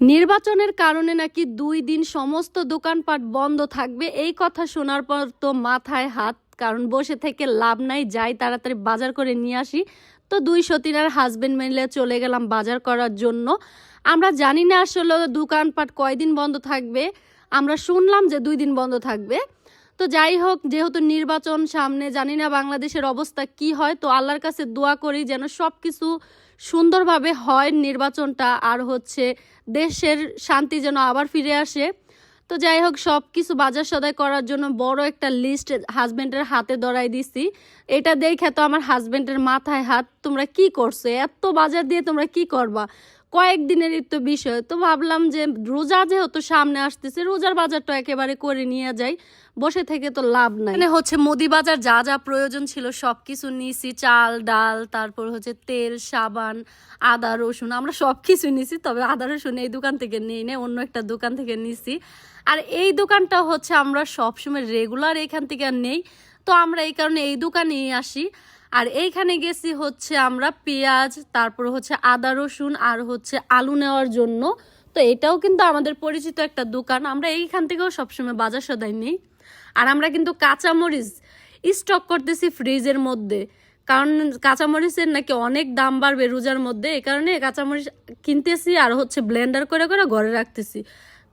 নির্বাচনের কারণে নাকি দুই দিন সমস্ত দোকানপাট বন্ধ থাকবে, এই কথা শোনার পর তো মাথায় হাত, কারণ বসে থেকে লাভ নাই, যাই তাড়াতাড়ি বাজার করে নিয়ে আসি। তো দুই সতীনার হাজবেন্ড মিলে চলে গেলাম বাজার করার জন্য। আমরা জানি না আসলে দোকানপাট কয়দিন বন্ধ থাকবে, আমরা শুনলাম যে দুই দিন বন্ধ থাকবে। তো যাই হোক, যেহেতু নির্বাচন সামনে, জানি না বাংলাদেশের অবস্থা কি হয়, তো আল্লাহর কাছে দোয়া করি যেন সব কিছু সুন্দরভাবে হয় নির্বাচনটা আর হচ্ছে দেশের শান্তি যেন আবার ফিরে আসে। তো যাই হোক সব কিছু বাজার সদাই করার জন্য বড় একটা লিস্ট হাজবেন্ডের হাতে ধরাই দিছি। এটা দেখে তো আমার হাজবেন্ডের মাথায় হাত, তোমরা কি করছ? এত বাজার দিয়ে তোমরা কি করবা? কয়েকদিনেরই তো বিষয়, তো ভাবলাম যে রোজা যেহেতু সামনে আসতেছে, রোজার বাজারটা একেবারে করে নিয়ে যাই, বসে থেকে তো লাভ নাই। মানে হচ্ছে মুদি বাজার যা যা প্রয়োজন ছিল সব কিছু নিছি, চাল, ডাল, তারপর হচ্ছে তেল, সাবান, আদা, রসুন, আমরা সব কিছু নিছি, তবে আদা, রসুন এই দোকান থেকে নিই না, অন্য একটা দোকান থেকে নিছি। আর এই দোকানটা হচ্ছে আমরা সবসময় রেগুলার এখান থেকে আর নেই, তো আমরা এই কারণে এই দোকানেই আসি। আর এইখানে গেছি হচ্ছে আমরা পেঁয়াজ, তারপর হচ্ছে আদা, রসুন আর হচ্ছে আলু নেওয়ার জন্য। তো এটাও কিন্তু আমাদের পরিচিত একটা দোকান। আমরা এইখান থেকেও সবসময় বাজার সদাই নেই। আর আমরা কিন্তু কাঁচামরিচ স্টক করতেছি ফ্রিজের মধ্যে। কারণ কাঁচামরিচের নাকি অনেক দাম বাড়বে রোজার মধ্যে। এই কারণে কাঁচামরিচ কিনতেছি আর হচ্ছে ব্লেন্ডার করে করে ঘরে রাখতেছি।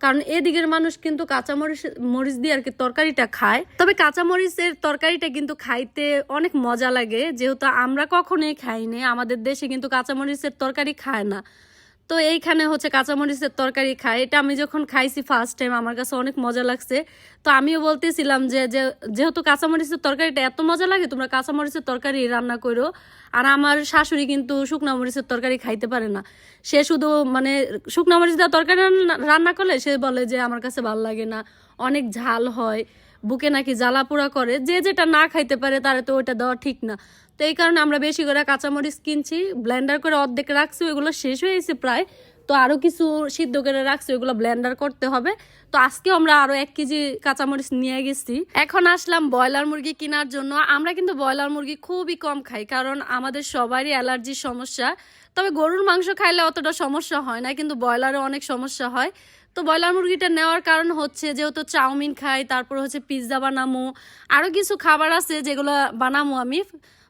কারণ এদিকের মানুষ কিন্তু কাঁচামরিচ, মরিচ দিয়ে আর কি তরকারিটা খায়। তবে কাঁচামরিচের তরকারিটা কিন্তু খাইতে অনেক মজা লাগে। যেহেতু আমরা কখনোই খাইনি, আমাদের দেশে কিন্তু কাঁচামরিচের তরকারি খায় না। তো এইখানে হচ্ছে কাঁচামরিচের তরকারি খাই এটা আমি যখন খাইছি ফার্স্ট টাইম আমার কাছে অনেক মজা লাগছে। তো আমিও বলতেছিলাম যে যেহেতু কাঁচামরিচের তরকারিটা এত মজা লাগে, তোমরা কাঁচামরিচের তরকারি রান্না করো। আর আমার শাশুড়ি কিন্তু শুকনো মরিচের তরকারি খাইতে পারে না। সে শুধু মানে শুকনো মরিচ দেওয়া তরকারি রান্না করলে সে বলে যে, আমার কাছে ভালো লাগে না। অনেক ঝাল হয়। বুকে নাকি জ্বালা পোড়া করে, যে যেটা না খাইতে পারে তারা তো ওইটা দেওয়া ঠিক না। তো এই কারণে আমরা বেশি করে কাঁচামরিচ কিনছি, ব্লেন্ডার করে অর্ধেক রাখছি, ওইগুলো শেষ হয়ে গেছে প্রায়। তো আরও কিছু সিদ্ধ করে রাখছি, ওইগুলো ব্লেন্ডার করতে হবে। তো আজকে আমরা আরও এক কেজি কাঁচামরিচ নিয়ে গেছি। এখন আসলাম ব্রয়লার মুরগি কেনার জন্য। আমরা কিন্তু ব্রয়লার মুরগি খুবই কম খাই, কারণ আমাদের সবারই অ্যালার্জির সমস্যা। তবে গরুর মাংস খাইলে অতটা সমস্যা হয় না, কিন্তু ব্রয়লারে অনেক সমস্যা হয়। তো ব্রয়লার মুরগিটা নেওয়ার কারণ হচ্ছে যেহেতু চাউমিন খাই, তারপর হচ্ছে পিৎজা বানামো আরও কিছু খাবার আছে যেগুলো বানামো আমি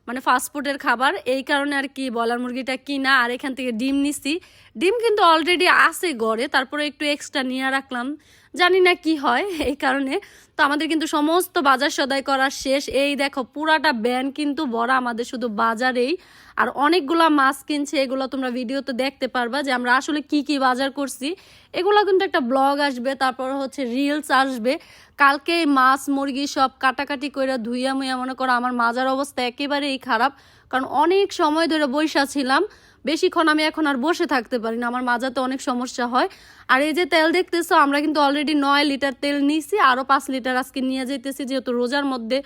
মানে ফাস্টফুডের খাবার। এই কারণে আর কি ব্রয়লার মুরগিটা কিনা আর এখান থেকে ডিম নিছি। ডিম কিন্তু অলরেডি আছে গড়ে, তারপরে একটু এক্সট্রা নিয়ে রাখলাম। জানি না কি হয় এই কারণে। তো আমাদের কিন্তু সমস্ত বাজার সদাই করা শেষ। এই দেখো পুরাটা ব্যান কিন্তু বড়, আমাদের শুধু বাজারেই। আর অনেকগুলা মাছ কিনছে, এগুলো তোমরা ভিডিওতে দেখতে পারবা যে আমরা আসলে কি কি বাজার করছি। এগুলো কিন্তু একটা ব্লগ আসবে, তারপর হচ্ছে রিলস আসবে। কালকে মাছ, মুরগি সব কাটাকাটি করে ধুইয়া মুইয়া মনে করো আমার মাজার অবস্থা একেবারেই খারাপ। কারণ অনেক সময় ধরে বৈশা ছিলাম, বেশিক্ষণ আমি এখন আর বসে থাকতে পারি না, আমার মাজাতে অনেক সমস্যা হয়। আর এই যে তেল দেখতেছো, আমরা কিন্তু অলরেডি নয় লিটার তেল নিয়েছি আরও পাঁচ লিটার আজকে নিয়ে যেতেছি যেহেতু রোজার মধ্যে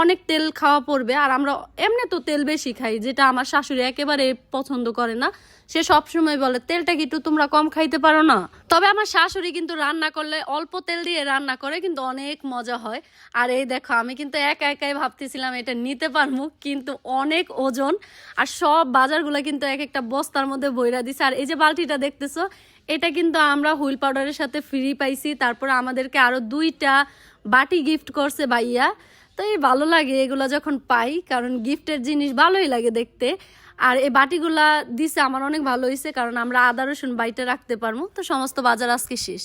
অনেক তেল খাওয়া পড়বে, আর আমরা এমনি তো তেল বেশি খাই, যেটা আমার শাশুড়ি একেবারে পছন্দ করে না। সে সবসময় বলে, তেলটা কি একটু তোমরা কম খাইতে পারো না? তবে আমার শাশুড়ি কিন্তু রান্না করলে অল্প তেল দিয়ে রান্না করে, কিন্তু অনেক মজা হয়। আর এই দেখো, আমি কিন্তু একা একাই ভাবতেছিলাম এটা নিতে পারব, কিন্তু অনেক ওজন, আর সব বাজারগুলো কিন্তু এক একটা বস্তার মধ্যে বইরা দিছে। আর এই যে বালতিটা দেখতেছো, এটা কিন্তু আমরা হুইল পাউডারের সাথে ফ্রি পাইছি। তারপর আমাদেরকে আরও দুইটা বাটি গিফট করছে ভাইয়া। তো এই ভালো লাগে এগুলো যখন পাই, কারণ গিফটের জিনিস ভালোই লাগে দেখতে। আর এই বাটিগুলা দিছে আমার অনেক ভালো হয়েছে কারণ আমরা আদা, রসুন বাইটে রাখতে পারব। তো সমস্ত বাজার আজকে শেষ।